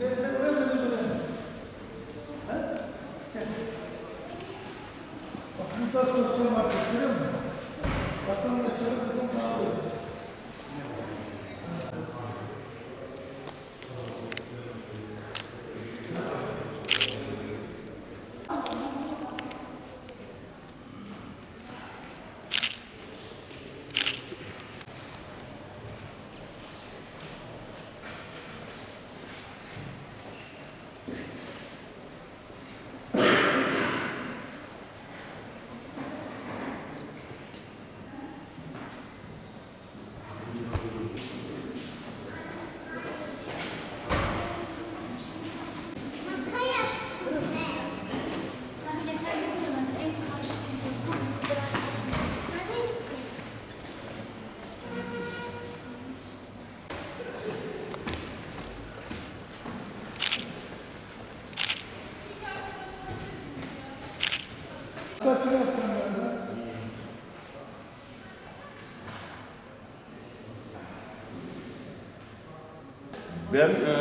Ben Ben e,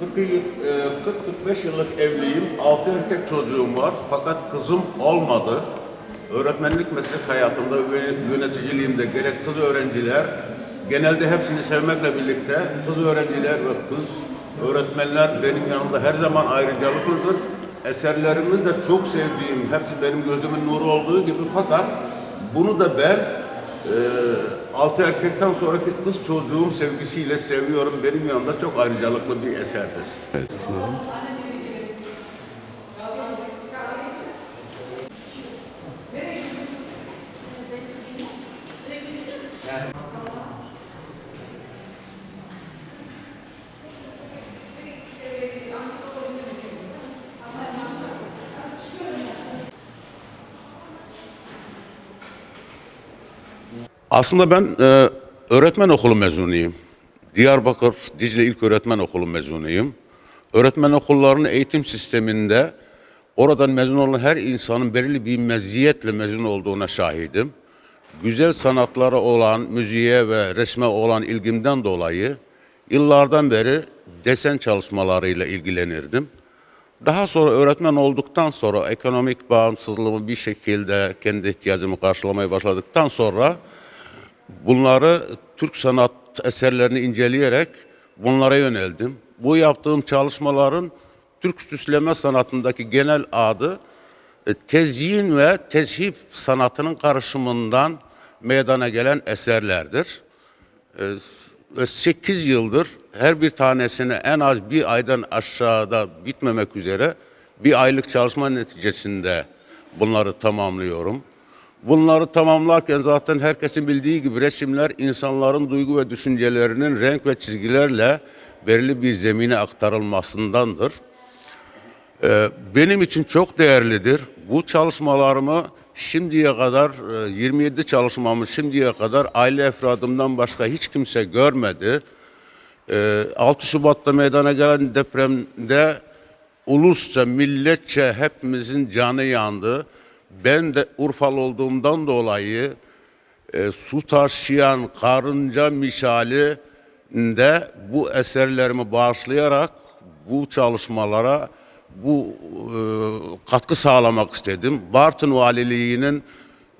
40 yıl- e, 40-45 yıllık evliyim. 6 erkek çocuğum var. Fakat kızım olmadı. Öğretmenlik meslek hayatımda ve yöneticiliğimde gerek kız öğrenciler, genelde hepsini sevmekle birlikte kız öğrenciler ve kız öğretmenler benim yanımda her zaman ayrıcalıklıdır. Eserlerimi de çok sevdiğim, hepsi benim gözümün nuru olduğu gibi fakat bunu da ben ee, altı erkekten sonraki kız çocuğum sevgisiyle seviyorum. Benim yanımda çok ayrıcalıklı bir eserdir. Aslında ben e, öğretmen okulu mezunuyum. Diyarbakır Dicle İlköğretmen Okulu mezunuyum. Öğretmen okullarının eğitim sisteminde oradan mezun olan her insanın belirli bir meziyetle mezun olduğuna şahidim. Güzel sanatlara olan, müziğe ve resme olan ilgimden dolayı yıllardan beri desen çalışmalarıyla ilgilenirdim. Daha sonra öğretmen olduktan sonra ekonomik bağımsızlığımı bir şekilde kendi ihtiyacımı karşılamaya başladıktan sonra bunları Türk sanat eserlerini inceleyerek bunlara yöneldim. Bu yaptığım çalışmaların Türk süsleme sanatındaki genel adı e, tezyin ve tezhip sanatının karışımından meydana gelen eserlerdir. E, Ve 8 yıldır her bir tanesini en az bir aydan aşağıda bitmemek üzere bir aylık çalışma neticesinde bunları tamamlıyorum. Bunları tamamlarken zaten herkesin bildiği gibi resimler insanların duygu ve düşüncelerinin renk ve çizgilerle belirli bir zemine aktarılmasındandır. Ee, benim için çok değerlidir. Bu çalışmalarımı şimdiye kadar e, 27 çalışmamı şimdiye kadar aile efradımdan başka hiç kimse görmedi. Ee, 6 Şubat'ta meydana gelen depremde ulusça, milletçe hepimizin canı yandı. Ben de Urfalı olduğumdan dolayı e, su taşıyan karınca misali de bu eserlerimi bağışlayarak bu çalışmalara bu e, katkı sağlamak istedim. Bartın Valiliği'nin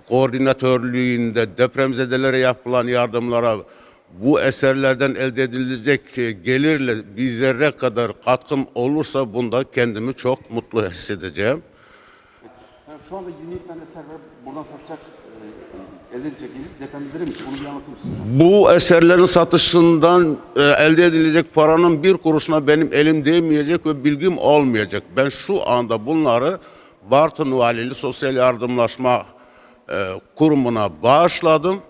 koordinatörlüğünde depremzedelere yapılan yardımlara bu eserlerden elde edilecek e, gelirle bir zerre kadar katkım olursa bunda kendimi çok mutlu hissedeceğim. Yani şu anda 27 tane eser var. Buradan satacak, elde mısın? Bu eserlerin satışından e, elde edilecek paranın bir kuruşuna benim elim değmeyecek ve bilgim olmayacak. Ben şu anda bunları Bartın Valili Sosyal Yardımlaşma e, Kurumu'na bağışladım.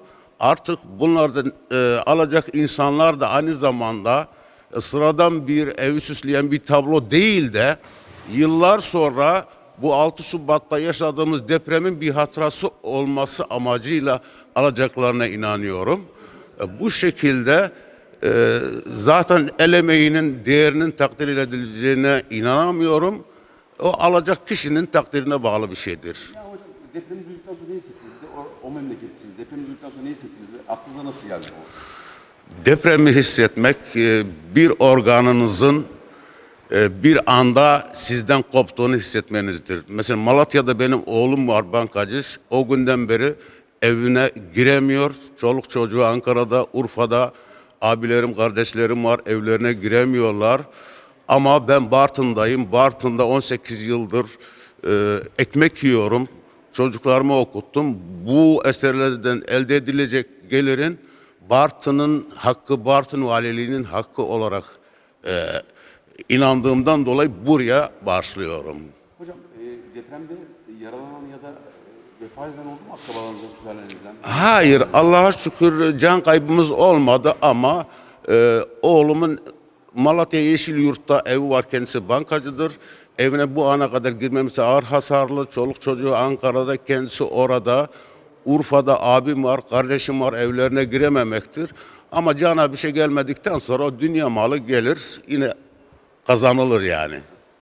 Artık bunlardan e, alacak insanlar da aynı zamanda e, sıradan bir evi süsleyen bir tablo değil de yıllar sonra bu 6 Şubat'ta yaşadığımız depremin bir hatırası olması amacıyla alacaklarına inanıyorum. E, Bu şekilde e, zaten el emeğinin değerinin takdir edileceğine inanamıyorum. O alacak kişinin takdirine bağlı bir şeydir. Ya hocam depremi duyduktan sonra ne hissettiniz? O, o memleketsiz. Depremi duyduktan sonra ne hissettiniz aklınıza nasıl geldi bu? Depremi hissetmek e, bir organınızın bir anda sizden koptuğunu hissetmenizdir. Mesela Malatya'da benim oğlum var bankacı. O günden beri evine giremiyor. Çoluk çocuğu Ankara'da, Urfa'da abilerim, kardeşlerim var. Evlerine giremiyorlar. Ama ben Bartın'dayım. Bartın'da 18 yıldır e, ekmek yiyorum. Çocuklarımı okuttum. Bu eserlerden elde edilecek gelirin Bartın'ın hakkı, Bartın valiliğinin hakkı olarak e, inandığımdan dolayı buraya başlıyorum. Hocam e, depremde yaralanan ya da e, vefat eden oldu mu akrabalarınızdan, sülalenizden? Hayır, Allah'a şükür can kaybımız olmadı ama e, oğlumun Malatya Yeşilyurt'ta evi var, kendisi bankacıdır. Evine bu ana kadar girmemize ağır hasarlı, çoluk çocuğu Ankara'da, kendisi orada. Urfa'da abim var, kardeşim var, evlerine girememektir. Ama cana bir şey gelmedikten sonra o dünya malı gelir, yine kazanılır yani.